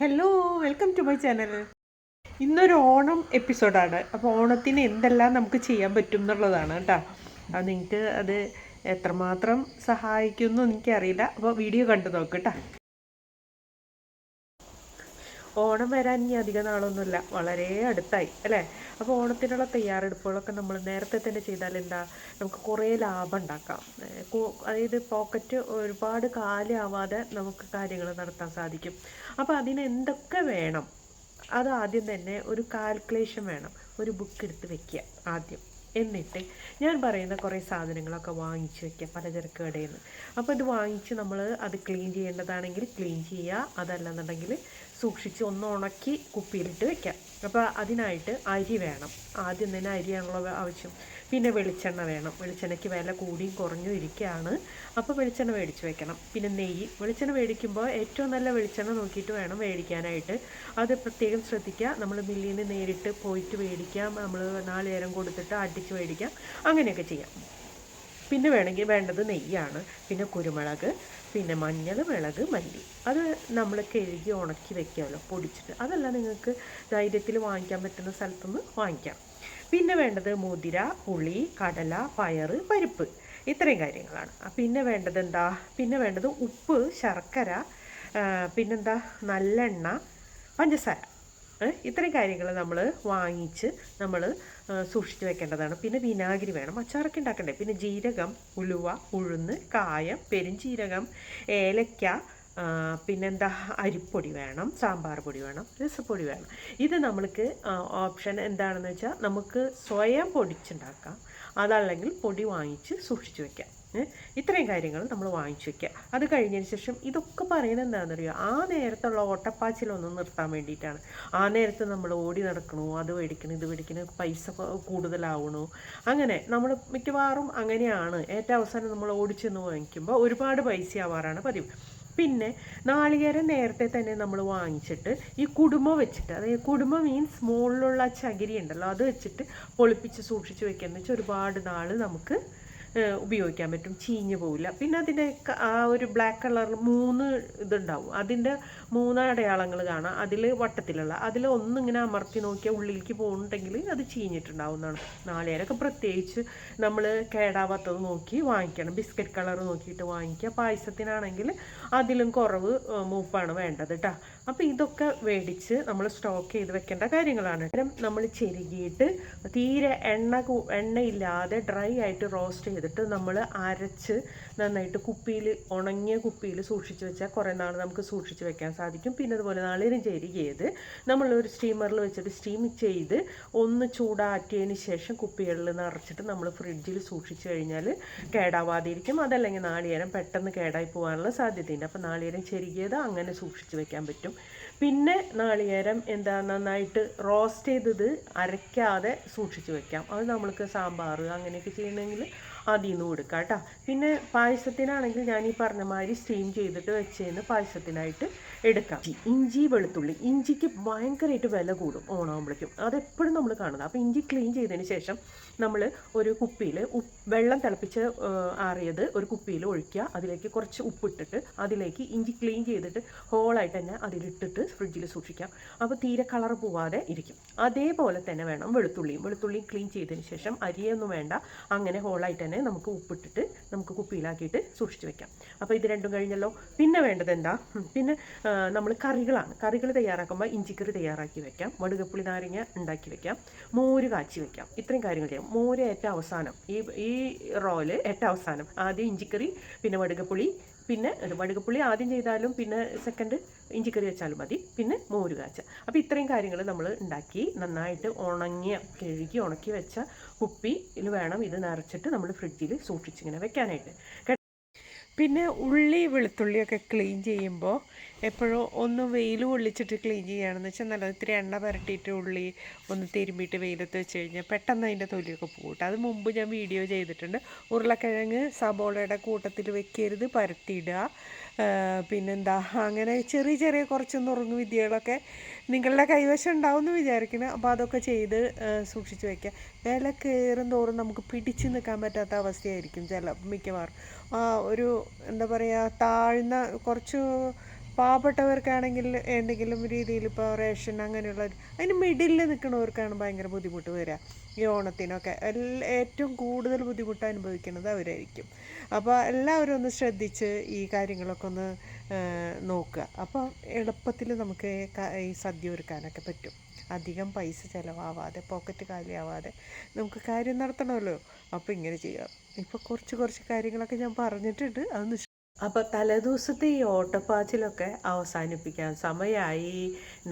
Hello welcome to my channel ഇന്നൊരു ഓണം എപ്പിസോഡാണ് അപ്പോൾ ഓണത്തിന് എന്തെല്ലാം നമുക്ക് ചെയ്യാൻ പറ്റും എന്നുള്ളതാണ് കേട്ടോ. അത് നിങ്ങൾക്ക് അത് എത്രമാത്രം സഹായിക്കുമെന്ന് എനിക്കറിയില്ല. അപ്പോൾ വീഡിയോ കണ്ടു നോക്ക് കേട്ടോ. ഓണം വരാൻ ഇനി അധിക നാളൊന്നുമില്ല. വളരെ അടുത്തായി അല്ലേ? അപ്പോൾ ഓണത്തിനുള്ള തയ്യാറെടുപ്പുകളൊക്കെ നമ്മൾ നേരത്തെ തന്നെ ചെയ്താൽ എന്താ? നമുക്ക് കുറേ ലാഭം ഉണ്ടാക്കാം. അതായത് പോക്കറ്റ് ഒരുപാട് കാലാവാതെ നമുക്ക് കാര്യങ്ങൾ നടത്താൻ സാധിക്കും. അപ്പോൾ അതിന് എന്തൊക്കെ വേണം? അത് ആദ്യം തന്നെ ഒരു കാൽക്കുലേഷൻ വേണം. ഒരു ബുക്ക് എടുത്ത് വെക്കുക ആദ്യം. എന്നിട്ട് ഞാൻ പറയുന്ന കുറേ സാധനങ്ങളൊക്കെ വാങ്ങിച്ച് വെക്കുക പലചരക്ക് കടയിൽ നിന്ന്. അപ്പോൾ ഇത് വാങ്ങിച്ച് നമ്മൾ അത് ക്ലീൻ ചെയ്യേണ്ടതാണെങ്കിൽ ക്ലീൻ ചെയ്യുക. അതല്ലെന്നുണ്ടെങ്കിൽ സൂക്ഷിച്ച് ഒന്ന് ഉണക്കി കുപ്പിയിലിട്ട് വെക്കാം. അപ്പോൾ അതിനായിട്ട് അരി വേണം. ആദ്യം തന്നെ അരിയാണുള്ള ആവശ്യം. പിന്നെ വെളിച്ചെണ്ണ വേണം. വെളിച്ചെണ്ണയ്ക്ക് വില കൂടിയും കുറഞ്ഞും ഇരിക്കുകയാണ്. അപ്പോൾ വെളിച്ചെണ്ണ മേടിച്ച് വെക്കണം. പിന്നെ നെയ്യ്. വെളിച്ചെണ്ണ മേടിക്കുമ്പോൾ ഏറ്റവും നല്ല വെളിച്ചെണ്ണ നോക്കിയിട്ട് വേണം മേടിക്കാനായിട്ട്. അത് പ്രത്യേകം ശ്രദ്ധിക്കുക. നമ്മൾ മില്ലിൽ നിന്ന് നേരിട്ട് പോയിട്ട് മേടിക്കാം. നമ്മൾ നാല് നേരം കൊടുത്തിട്ട് അടിച്ച് മേടിക്കാം. അങ്ങനെയൊക്കെ ചെയ്യാം. പിന്നെ വേണമെങ്കിൽ വേണ്ടത് നെയ്യാണ്. പിന്നെ കുരുമുളക്. പിന്നെ മഞ്ഞൾ മിളക് മല്ലി. അത് നമ്മൾ കഴുകി ഉണക്കി വെക്കാമല്ലോ പൊടിച്ചിട്ട്. അതെല്ലാം നിങ്ങൾക്ക് ധൈര്യത്തിൽ വാങ്ങിക്കാൻ പറ്റുന്ന സ്ഥലത്തുനിന്ന് വാങ്ങിക്കാം. പിന്നെ വേണ്ടത് മുതിര പുളി കടല പയറ് പരിപ്പ്. ഇത്രയും കാര്യങ്ങളാണ്. പിന്നെ വേണ്ടത് എന്താ? പിന്നെ വേണ്ടത് ഉപ്പ് ശർക്കര പിന്നെന്താ? നല്ലെണ്ണ പഞ്ചസാര. ഇത്രയും കാര്യങ്ങൾ നമ്മൾ വാങ്ങിച്ച് നമ്മൾ സൂക്ഷിച്ച് വെക്കേണ്ടതാണ്. പിന്നെ വിനാഗിരി വേണം. അച്ചാറൊക്കെ ഉണ്ടാക്കണ്ടേ? പിന്നെ ജീരകം ഉലുവ ഉഴുന്ന് കായം പെരുംജീരകം ഏലക്ക പിന്നെന്താ അരിപ്പൊടി വേണം സാമ്പാർ പൊടി വേണം രസപ്പൊടി വേണം. ഇത് നമ്മൾക്ക് ഓപ്ഷൻ എന്താണെന്ന് വെച്ചാൽ നമുക്ക് സ്വയം പൊടിച്ചുണ്ടാക്കാം. അതല്ലെങ്കിൽ പൊടി വാങ്ങിച്ച് സൂക്ഷിച്ച് വെക്കാം. ഇത്രയും കാര്യങ്ങൾ നമ്മൾ വാങ്ങിച്ചു വയ്ക്കുക. അത് കഴിഞ്ഞതിന് ശേഷം ഇതൊക്കെ പറയുന്നത് എന്താണെന്നറിയോ? ആ നേരത്തുള്ള ഓട്ടപ്പാച്ചിലൊന്നും നിർത്താൻ വേണ്ടിയിട്ടാണ്. ആ നേരത്ത് നമ്മൾ ഓടി നടക്കണു അത് മേടിക്കണം ഇത് മേടിക്കണം പൈസ കൂടുതലാവണു. അങ്ങനെ നമ്മൾ മിക്കവാറും അങ്ങനെയാണ്. ഏറ്റവും അവസാനം നമ്മൾ ഓടിച്ചെന്ന് വാങ്ങിക്കുമ്പോൾ ഒരുപാട് പൈസ ആവാറാണ് പതിവ്. പിന്നെ നാളികേര നേരത്തെ തന്നെ നമ്മൾ വാങ്ങിച്ചിട്ട് ഈ കുടുംബ വെച്ചിട്ട് അതായത് കുടുംബ മീൻസ് മുകളിലുള്ള ചകിരി ഉണ്ടല്ലോ അത് വെച്ചിട്ട് പൊളിപ്പിച്ച് സൂക്ഷിച്ച് വെക്കാന്ന് വെച്ചാൽ ഒരുപാട് നാൾ നമുക്ക് ഉപയോഗിക്കാൻ പറ്റും. ചീഞ്ഞു പോവില്ല. പിന്നെ അതിന്റെ ആ ഒരു ബ്ലാക്ക് കളർ മൂന്ന് ഇതുണ്ടാവും. അതിന്റെ മൂന്ന് അടയാളങ്ങൾ കാണാം. അതിൽ വട്ടത്തിലുള്ള. അതിൽ ഒന്നിങ്ങനെ അമർത്തി നോക്കിയാൽ ഉള്ളിലേക്ക് പോകുന്നുണ്ടെങ്കിൽ അത് ചീഞ്ഞിട്ടുണ്ടാവുന്നതാണ്. നാളികേരമൊക്കെ പ്രത്യേകിച്ച് നമ്മൾ കേടാവാത്തത് നോക്കി വാങ്ങിക്കണം. ബിസ്ക്കറ്റ് കളർ നോക്കിയിട്ട് വാങ്ങിക്കുക. പായസത്തിനാണെങ്കിൽ അതിലും കുറവ് മൂപ്പാണ് വേണ്ടത് കേട്ടോ അപ്പോൾ ഇതൊക്കെ മേടിച്ച് നമ്മൾ സ്റ്റോക്ക് ചെയ്ത് വെക്കേണ്ട കാര്യങ്ങളാണ്. നമ്മൾ ചെരുകിയിട്ട് തീരെ എണ്ണ എണ്ണയില്ലാതെ ഡ്രൈ ആയിട്ട് റോസ്റ്റ് ചെയ്തിട്ട് നമ്മൾ അരച്ച് നന്നായിട്ട് കുപ്പിയിൽ ഉണങ്ങിയ കുപ്പിയിൽ സൂക്ഷിച്ച് വെച്ചാൽ കുറേ നാൾ നമുക്ക് സൂക്ഷിച്ച് വെക്കാൻ സാധിക്കും. പിന്നെ അതുപോലെ നാളിനും ചെരുകിയത് നമ്മൾ ഒരു സ്റ്റീമറിൽ വെച്ചിട്ട് സ്റ്റീം ചെയ്ത് ഒന്ന് ചൂടാറ്റിയതിന് ശേഷം കുപ്പികളിൽ നിറച്ചിട്ട് നമ്മൾ ഫ്രിഡ്ജിൽ സൂക്ഷിച്ച് കഴിഞ്ഞാൽ കേടാവാതിരിക്കും. അതല്ലെങ്കിൽ നാളികേരം പെട്ടെന്ന് കേടായി പോകാനുള്ള സാധ്യതയുണ്ട്. അപ്പോൾ നാളികേരം ചെരുകിയത് അങ്ങനെ സൂക്ഷിച്ച് വെക്കാൻ പറ്റും. പിന്നെ നാളികേരം എന്താ നന്നായിട്ട് റോസ്റ്റ് ചെയ്തത് അരയ്ക്കാതെ സൂക്ഷിച്ച് വെക്കാം. അത് നമ്മൾക്ക് സാമ്പാർ അങ്ങനെയൊക്കെ ചെയ്യണമെങ്കിൽ അതിൽ നിന്ന് കൊടുക്കാം കേട്ടോ പിന്നെ പായസത്തിനാണെങ്കിൽ ഞാൻ ഈ പറഞ്ഞ മാതിരി സ്റ്റീം ചെയ്തിട്ട് വെച്ചേന്ന് പായസത്തിനായിട്ട് എടുക്കാം. ഇഞ്ചി വെളുത്തുള്ളി. ഇഞ്ചിക്ക് ഭയങ്കരമായിട്ട് വില കൂടും ഓണാകുമ്പോഴേക്കും അതെപ്പോഴും നമ്മൾ കാണുന്നത്. അപ്പോൾ ഇഞ്ചി ക്ലീൻ ചെയ്തതിന് ശേഷം നമ്മൾ ഒരു കുപ്പിയിൽ വെള്ളം തിളപ്പിച്ച് ആറിയത് ഒരു കുപ്പിയിൽ ഒഴിക്കുക. അതിലേക്ക് കുറച്ച് ഉപ്പിട്ടിട്ട് അതിലേക്ക് ഇഞ്ചി ക്ലീൻ ചെയ്തിട്ട് ഹോളായിട്ട് തന്നെ അതിലിട്ടിട്ട് ഫ്രിഡ്ജിൽ സൂക്ഷിക്കാം. അപ്പോൾ തീരെ കളർ പോവാതെ ഇരിക്കും. അതേപോലെ തന്നെ വേണം വെളുത്തുള്ളിയും. വെളുത്തുള്ളിയും ക്ലീൻ ചെയ്തതിന് ശേഷം അരിയൊന്നും വേണ്ട. അങ്ങനെ ഹോളായിട്ട് തന്നെ നമുക്ക് ഉപ്പിട്ടിട്ട് നമുക്ക് കുപ്പിയിലാക്കിയിട്ട് സൂക്ഷിച്ച് വെക്കാം. അപ്പോൾ ഇത് രണ്ടും കഴിഞ്ഞല്ലോ. പിന്നെ വേണ്ടത് എന്താ? പിന്നെ നമ്മൾ കറികളാണ്. കറികൾ തയ്യാറാക്കുമ്പോൾ ഇഞ്ചിക്കറി തയ്യാറാക്കി വെക്കാം. വടുകപ്പുളി നാരങ്ങ ഉണ്ടാക്കി വെക്കാം. മോര് കാച്ചി വെക്കാം. ഇത്രയും കാര്യങ്ങൾ ചെയ്യാം. മോര് ഏറ്റവും അവസാനം. ഈ ഈ റോൽ ഏറ്റവും അവസാനം. ആദ്യം ഇഞ്ചിക്കറി പിന്നെ വടുകപ്പുളി പിന്നെ വടുകപ്പുളി ആദ്യം ചെയ്താലും പിന്നെ സെക്കൻഡ് ഇഞ്ചിക്കറി വെച്ചാലും മതി. പിന്നെ മോര് കാച്ച. അപ്പോൾ ഇത്രയും കാര്യങ്ങൾ നമ്മൾ ഉണ്ടാക്കി നന്നായിട്ട് ഉണങ്ങിയ കഴുകി ഉണക്കി വെച്ച കുപ്പിയിൽ വേണം ഇത് നിറച്ചിട്ട് നമ്മൾ ഫ്രിഡ്ജിൽ സൂക്ഷിച്ചിങ്ങനെ വെക്കാനായിട്ട്. പിന്നെ ഉള്ളി വെളുത്തുള്ളിയൊക്കെ ക്ലീൻ ചെയ്യുമ്പോൾ എപ്പോഴും ഒന്ന് വെയിൽ കൊള്ളിച്ചിട്ട് ക്ലീൻ ചെയ്യുകയാണെന്ന് വെച്ചാൽ നല്ലത്. ഇത്തിരി എണ്ണ പുരട്ടിയിട്ട് ഉള്ളി ഒന്ന് തിരുമ്മിയിട്ട് വെയിലത്ത് വെച്ച് കഴിഞ്ഞാൽ പെട്ടെന്ന് അതിന്റെ തൊലിയൊക്കെ പോകട്ടെ അത് മുമ്പ് ഞാൻ വീഡിയോ ചെയ്തിട്ടുണ്ട്. ഉരുളക്കിഴങ്ങ് സബോളയുടെ കൂട്ടത്തിൽ വെക്കരുത് പരത്തിയിടുക. പിന്നെന്താ? അങ്ങനെ ചെറിയ ചെറിയ കുറച്ച് നുറുങ്ങ് വിദ്യകളൊക്കെ നിങ്ങളുടെ കൈവശം ഉണ്ടാവും എന്ന് വിചാരിക്കണം അപ്പോൾ അതൊക്കെ ചെയ്ത് സൂക്ഷിച്ച് വയ്ക്കുക. വില കയറും തോറും നമുക്ക് പിടിച്ച് നിൽക്കാൻ പറ്റാത്ത അവസ്ഥയായിരിക്കും ചില മിക്കവാറും. ആ ഒരു എന്താ പറയുക താഴ്ന്ന കുറച്ച് പാവപ്പെട്ടവർക്കാണെങ്കിൽ എന്തെങ്കിലും രീതിയിൽ ഇപ്പോൾ റേഷൻ അങ്ങനെയുള്ള അതിന് മിഡിലിൽ നിൽക്കുന്നവർക്കാണ് ഭയങ്കര ബുദ്ധിമുട്ട് വരിക ഈ ഓണത്തിനൊക്കെ എല്ലാ ഏറ്റവും കൂടുതൽ ബുദ്ധിമുട്ട് അനുഭവിക്കുന്നത് അവരായിരിക്കും. അപ്പോൾ എല്ലാവരും ഒന്ന് ശ്രദ്ധിച്ച് ഈ കാര്യങ്ങളൊക്കെ ഒന്ന് നോക്കുക. അപ്പോൾ എളുപ്പത്തിൽ നമുക്ക് ഈ സദ്യ ഒരുക്കാനൊക്കെ പറ്റും. അധികം പൈസ ചിലവാവാതെ പോക്കറ്റ് കാലിയാവാതെ നമുക്ക് കാര്യം നടത്തണമല്ലോ. അപ്പോൾ ഇങ്ങനെ ചെയ്യാം. ഇപ്പോൾ കുറച്ച് കുറച്ച് കാര്യങ്ങളൊക്കെ ഞാൻ പറഞ്ഞിട്ടുണ്ട്. അതൊന്ന് അപ്പോൾ തലേദിവസത്തെ ഈ ഓട്ടപ്പാച്ചിലൊക്കെ അവസാനിപ്പിക്കാൻ സമയമായി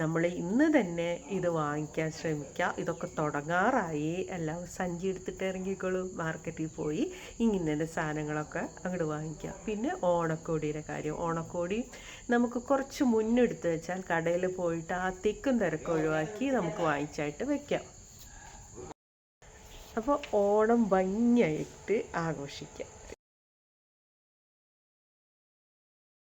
നമ്മൾ ഇന്ന് തന്നെ ഇത് വാങ്ങിക്കാൻ ശ്രമിക്കുക ഇതൊക്കെ തുടങ്ങാറായി. എല്ലാം സഞ്ചി എടുത്തിട്ട് ഇറങ്ങിക്കോളും. മാർക്കറ്റിൽ പോയി ഇങ്ങനെ സാധനങ്ങളൊക്കെ അങ്ങോട്ട് വാങ്ങിക്കുക പിന്നെ ഓണക്കോടിയുടെ കാര്യം. ഓണക്കോടി നമുക്ക് കുറച്ച് മുന്നെടുത്ത് വെച്ചാൽ കടയിൽ പോയിട്ട് ആ തിക്കും തിരക്കും ഒഴിവാക്കി നമുക്ക് വാങ്ങിച്ചായിട്ട് വെക്കാം. അപ്പോൾ ഓണം ഭംഗിയായിട്ട് ആഘോഷിക്കാം.